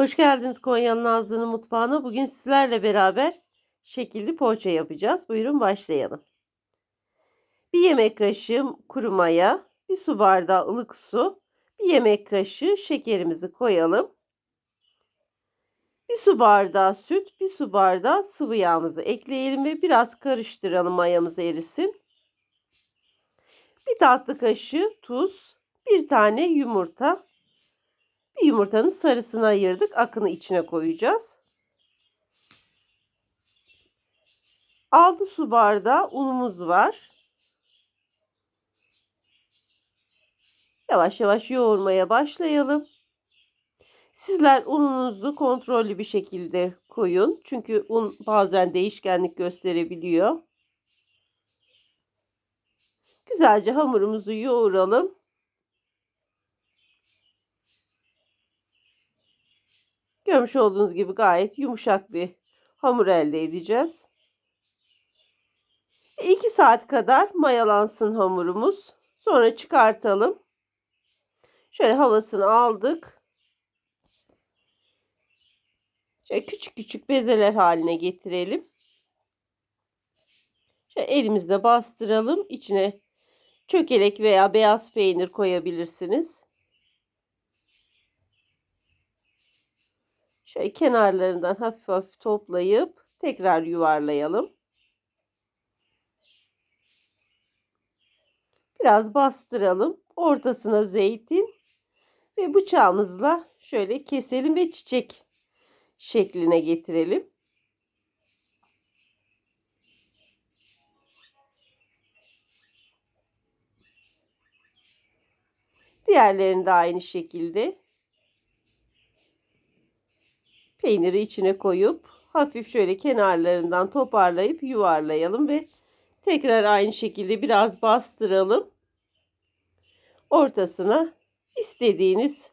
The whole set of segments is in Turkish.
Hoş geldiniz Konya'nın Nazlı'nın mutfağına. Bugün sizlerle beraber şekilli poğaça yapacağız. Buyurun başlayalım. Bir yemek kaşığı kuru maya, bir su bardağı ılık su, bir yemek kaşığı şekerimizi koyalım. Bir su bardağı süt, bir su bardağı sıvı yağımızı ekleyelim ve biraz karıştıralım mayamız erisin. Bir tatlı kaşığı tuz, bir tane yumurta, bir yumurtanın sarısını ayırdık. Akını içine koyacağız. 6 su bardağı unumuz var. Yavaş yavaş yoğurmaya başlayalım. Sizler ununuzu kontrollü bir şekilde koyun. Çünkü un bazen değişkenlik gösterebiliyor. Güzelce hamurumuzu yoğuralım. Görmüş olduğunuz gibi gayet yumuşak bir hamur elde edeceğiz. 2 saat kadar mayalansın hamurumuz. Sonra çıkartalım. Şöyle havasını aldık. Şöyle küçük küçük bezeler haline getirelim. Şöyle elimizle bastıralım. İçine çökelek veya beyaz peynir koyabilirsiniz. Şöyle kenarlarından hafif hafif toplayıp tekrar yuvarlayalım. Biraz bastıralım. Ortasına zeytin ve bıçağımızla şöyle keselim ve çiçek şekline getirelim. Diğerlerini de aynı şekilde peyniri içine koyup hafif şöyle kenarlarından toparlayıp yuvarlayalım ve tekrar aynı şekilde biraz bastıralım. Ortasına istediğiniz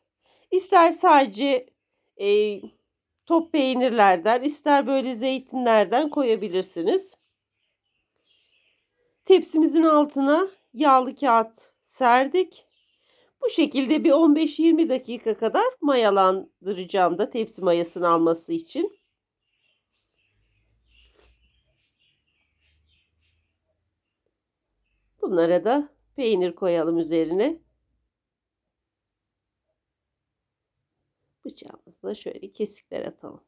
ister sadece e, top peynirlerden ister böyle zeytinlerden koyabilirsiniz. Tepsimizin altına yağlı kağıt serdik. Bu şekilde bir 15-20 dakika kadar mayalandıracağım da tepsi mayasını alması için. Bunlara da peynir koyalım üzerine. Bıçağımızla şöyle kesikler atalım.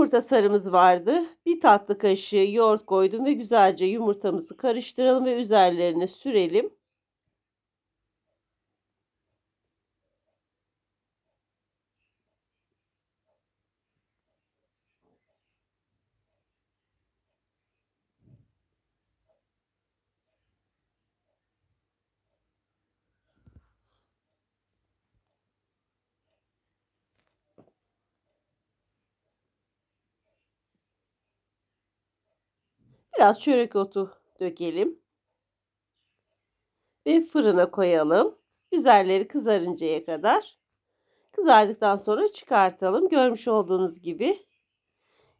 Yumurta sarımız vardı. Bir tatlı kaşığı yoğurt koydum ve güzelce yumurtamızı karıştıralım ve üzerlerine sürelim. Biraz çörek otu dökelim. Ve fırına koyalım. Üzerleri kızarıncaya kadar. Kızardıktan sonra çıkartalım. Görmüş olduğunuz gibi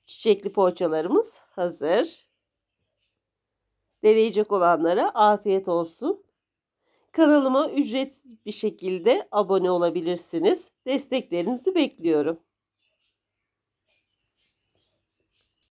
çiçekli poğaçalarımız hazır. Deneyecek olanlara afiyet olsun. Kanalıma ücretsiz bir şekilde abone olabilirsiniz. Desteklerinizi bekliyorum.